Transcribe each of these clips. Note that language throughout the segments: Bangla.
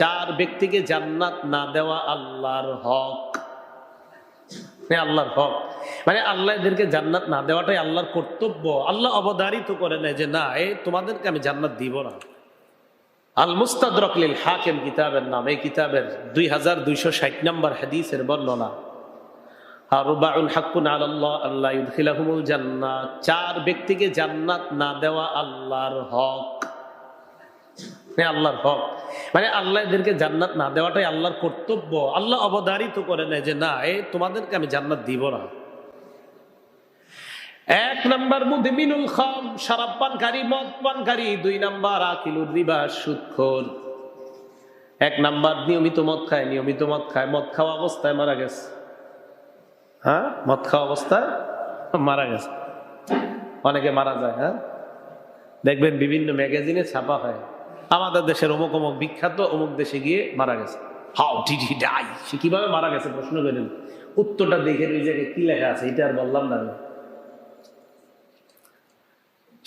চার ব্যক্তিকে জান্নাত না দেওয়া আল্লাহর হক। হ্যাঁ, আল্লাহর হক। মানে আল্লাহ এদেরকে জান্নাত না দেওয়াটাই আল্লাহর কর্তব্য। আল্লাহ অবদারিত করে নেয় যে না এ তোমাদেরকে আমি জান্নাত দিব না। আল মুস্তাদরকলিল হাকেম কিতাবের নাম। এই কিতাবের দুই হাজার দুইশো ষাট নম্বর হাদিসের বর্ণনা। চার ব্যক্তিকে জান্নাত না দেওয়া আল্লাহর হক। আল্লাহর হক। মানে আল্লাহ এদেরকে জান্নাত না দেওয়াটাই আল্লাহর কর্তব্য। আল্লাহ অবদারিত করে নেয় যে, না, এ তোমাদেরকে আমি জান্নাত দিব না। এক নাম্বার মুদমিনুল খাম, শরাব পানকারী, মদ পানকারী। দুই নাম্বার আকিলুর রিবা, সুদখোর। এক নাম্বার নিয়মিত মদ খায়, নিয়মিত মদ খায়। মদ খাওয়া অবস্থায় মারা গেছে। হ্যাঁ? মদ খাওয়া অবস্থায় মারা গেছে। অনেকে মারা যায় হ্যাঁ? দেখবেন বিভিন্ন ম্যাগাজিনে ছাপা হয়। আমাদের দেশের অমুক অমুক বিখ্যাত অমুক দেশে গিয়ে মারা গেছে। হাউ ডিড হি ডাই সে কীভাবে মারা গেছে প্রশ্ন করেন? উত্তরটা দেখে ওই জায়গায় কি লেখা আছে, এটা আর বললাম না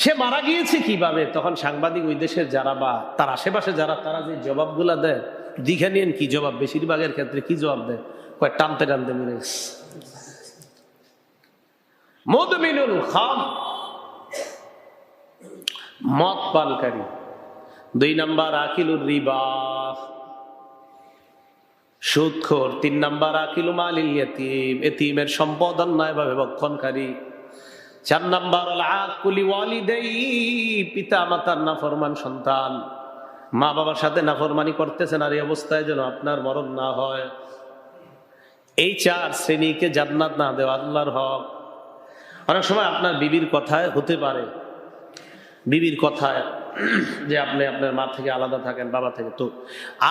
সে মারা গিয়েছে কীভাবে? তখন সাংবাদিক ওই দেশের যারা বা তার আশেপাশে যারা, তারা যে জবাবগুলা দেয় দিঘা নিয়েন কি জবাব, বেশিরভাগের ক্ষেত্রে কি জবাব দেয়? কয়, টানতে টানতে মরে মদমিনুল খাম মদ পানকারী। দুই নাম্বার আকিলুর রিবা। সুদখোর, তিন নাম্বার আকিলু মালিল ইয়তিম। এতিমের সম্পদ অন্যায়ভাবে ভক্ষণকারী চার নাম্বার আকুলি ওয়ালিদেই পিতা মাতার নাফরমান সন্তান। মা বাবার সাথে নাফরমানি করতেছেন আর এই অবস্থায় যেন আপনার মরণ না হয়। এই চার শ্রেণীকে জান্নাত না দেওয়া আল্লাহর হক। অনেক সময় আপনার বিবির কথায় হতে পারে। বিবির কথায় যে আপনি আপনার মা থেকে আলাদা থাকেন, বাবা থেকে। তো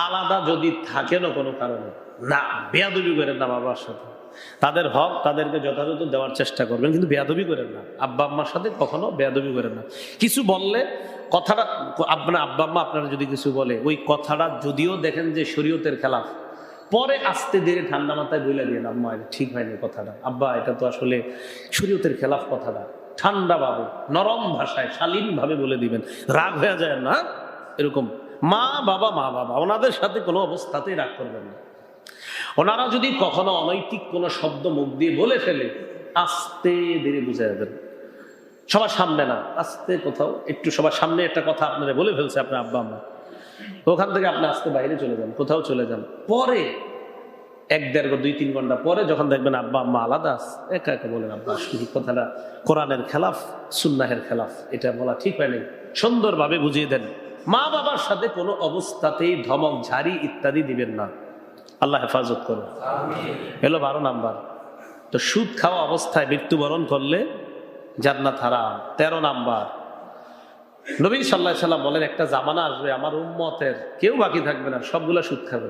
আলাদা যদি থাকেনও কোনো কারণে, না, বেয়াদবি করেন না বাবার সাথে। তাদের হক তাদেরকে যথাযথ দেওয়ার চেষ্টা করবেন, কিন্তু বেয়াদবি করেন না। আব্বা আম্মার সাথে কখনো বেয়াদবি করেন না। কিছু বললে কথাটা আপনার আব্বা আম্মা আপনারা যদি কিছু বলে, ওই কথাটা যদিও দেখেন যে শরীয়তের খেলাফ, পরে আস্তে ধীরে ঠান্ডা মাথায় বইলা দিয়ে, আম্মা ঠিক হয়নি কথাটা। আব্বা, এটা তো আসলে শরীয়তের খেলাফ কথাটা। ঠান্ডা ভাবে নরম ভাষায় শালীন ভাবে বলে দিবেন। রাগ হয়ে যায় না? এরকম, মা বাবা মা বাবা, ওনাদের সাথে কোনো অবস্থাতেই রাগ করবেন না। ওনারা যদি কখনো অনৈতিক কোনো শব্দ মুখ দিয়ে বলে ফেলে, আস্তে ধীরে বুঝে যাবেন। সবার সামনে না, আস্তে কোথাও, একটু সবার সামনে একটা কথা আপনারা বলে ফেলছে, আপনার আব্বা, আম্মা। ওখান থেকে আপনি আস্তে বাইরে চলে যান, কোথাও চলে যান। পরে এক দেড় দুই তিন ঘণ্টা পরে যখন দেখবেন আব্বা আম্মা আলাদা একা একা বলেন, আব্বা, আসলে কথাটা কোরআনের খেলাফ, সুন্নাহের খেলাফ, এটা বলা ঠিক হয়নি। সুন্দরভাবে বুঝিয়ে দেন। মা বাবার সাথে কোনো অবস্থাতেই ধমক, ঝাড়ি ইত্যাদি দিবেন না। আল্লাহ হেফাজত করুন। এলো বারো নাম্বার। তো সুদ খাওয়া অবস্থায় মৃত্যুবরণ করলে জান্নাত হারাম। তেরো নাম্বার। নবী সাল্লাহ সাল্লাম বলেন, একটা জামানা আসবে আমার উম্মতের, কেউ বাকি থাকবে না, সবগুলা সুদ খাবে।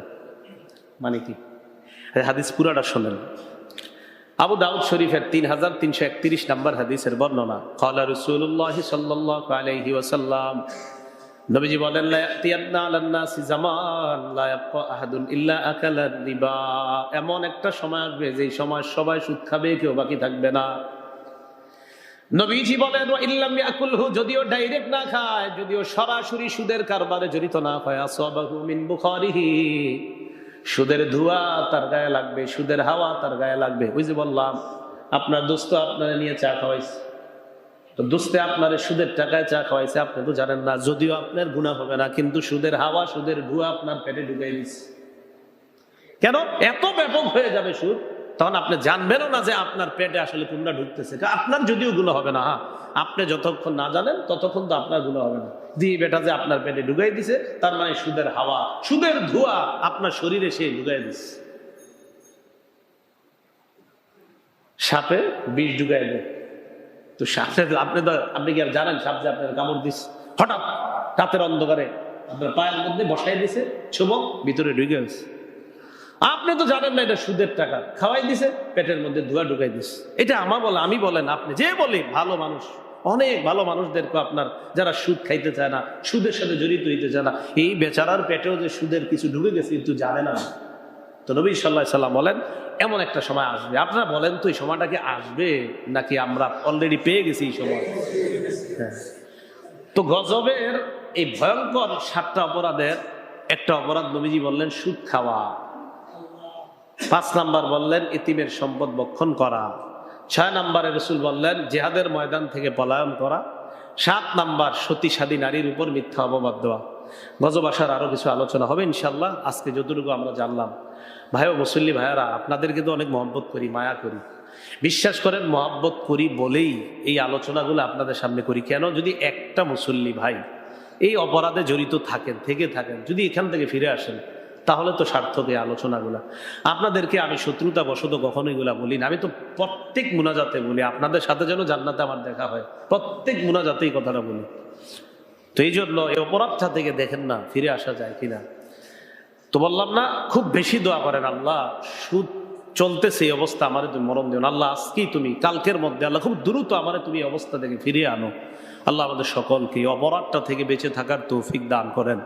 মানে কি? হাদিস পুরাটা শোনেন। আবু দাউদ শরীফের তিন হাজার তিনশো একত্রিশ নাম্বার হাদিসের বর্ণনা, কলা রসুল্লাহ সাল্লাহ আলাইহি ওয়াসাল্লাম। নবীজি বলেন এমন একটা সময় আসবে, যেই সময় সবাই সুদ খাবে, কেউ বাকি থাকবে না। নবীজি বলেন ইল্লাম ইয়াকুলহু, যদিও ডাইরেক্ট না খায়, যদিও সরাসরি সুদের কারবারে জড়িত না হয়। আসাবাহু মিন বুখারিহি। সুদের ধোয়া তার গায়ে লাগবে, সুদের হাওয়া তার গায়ে লাগবে। ওই যে বললাম, আপনার দোস্ত আপনারা নিয়ে চা খাওয়াইছে। তো দোস্তে আপনার সুদের টাকায় চা খাওয়াইছে, আপনি তো জানেন না, যদিও আপনার গুণা হবে না, কিন্তু সুদের হাওয়া, সুদের ধোয়া আপনার পেটে ঢুকাই দিচ্ছে কেন? এত ব্যাপক হয়ে যাবে সুদ? তখন আপনি জানবেনও না যে আপনার পেটে আসলে কোনটা ঢুকতেছে। আপনার যদিও গুলো হবে না হ্যাঁ। আপনি যতক্ষণ না জানেন, ততক্ষণ তো আপনারগুলো হবে না। দিয়ে বেটা যে আপনার পেটে ঢুকাই দিছে, তার মানে সুদের হাওয়া, সুদের ধোঁয়া আপনার শরীরে সে ঢুকাই দিচ্ছে সাপে বিষ ঢুকাই দেয়। তো সাপে আপনি তো, আপনি কি আর জানেন সাপ যে আপনার কামড় দিস হঠাৎ রাতের অন্ধকারে আপনার পায়ের মধ্যে বসাই দিছে চুমক ভিতরে ঢুকে গেছে। আপনি তো জানেন না এটা সুদের টাকা। খাওয়াই দিছে, পেটের মধ্যে ধোয়া ঢুকাই দিছে। এটা আমার বলে, আমি বলেন আপনি, যে বলে, ভালো মানুষ, অনেক ভালো মানুষদেরকে আপনার, যারা সুদ খাইতে চায় না, সুদের সাথে জড়িত হইতে চায় না, এই বেচারার পেটেও যে সুদের কিছু ঢুকে গেছে, কিন্তু জানে না। তো নবী সাল্লাহ সাল্লাম বলেন, এমন একটা সময় আসবে। আপনারা বলেন তো এই সময়টা কি আসবে, নাকি আমরা অলরেডি পেয়ে গেছি এই সময়? হ্যাঁ। তো গজবের এই ভয়ঙ্কর সাতটা অপরাধের একটা অপরাধ নবীজি বললেন, সুদ খাওয়া। পাঁচ নাম্বার বললেন, ইতিমের সম্পদ বক্ষণ করা। ছয় নাম্বারে রসুল বললেন, জেহাদের ময়দান থেকে পলায়ন করা। সাত নাম্বার সতীসাদী নারীর উপর মিথ্যা অপবাদ দেওয়া। গজব আসার আরও কিছু আলোচনা হবে ইনশাল্লাহ আজকে যতটুকু আমরা জানলাম, ভাই ও মুসল্লি ভাইয়ারা, আপনাদেরকে তো অনেক মহব্বত করি, মায়া করি। বিশ্বাস করেন, মহব্বত করি বলেই এই আলোচনাগুলো আপনাদের সামনে করি। কেন? যদি একটা মুসল্লি ভাই এই অপরাধে জড়িত থাকেন, থেকে থাকেন, যদি এখান থেকে ফিরে আসেন তাহলে তো সার্থক এই আলোচনাগুলা। আপনাদেরকে আমি শত্রুতা বশত কখনো এগুলা বলি না। আমি তো প্রত্যেক মুনাজাতে বলি, আপনাদের সাথে যেন জান্নাতে আমার দেখা হয়। প্রত্যেক মুনাজাতেই কথাটা বলি। তো এই জন্য এই অপরাধটা থেকে দেখেন না, ফিরে আসা যায় কিনা। তো বললাম না, খুব বেশি দোয়া করেন আল্লাহ সুদ চলতেছে এই অবস্থা, আমার তুমি মরণ দিও আল্লাহ, আজকেই তুমি, কালকের মধ্যে আল্লাহ, খুব দ্রুত আমার তুমি এই অবস্থা থেকে ফিরিয়ে আনো। আল্লাহ আমাদের সকলকে অপরাধটা থেকে বেঁচে থাকার তৌফিক দান করেন।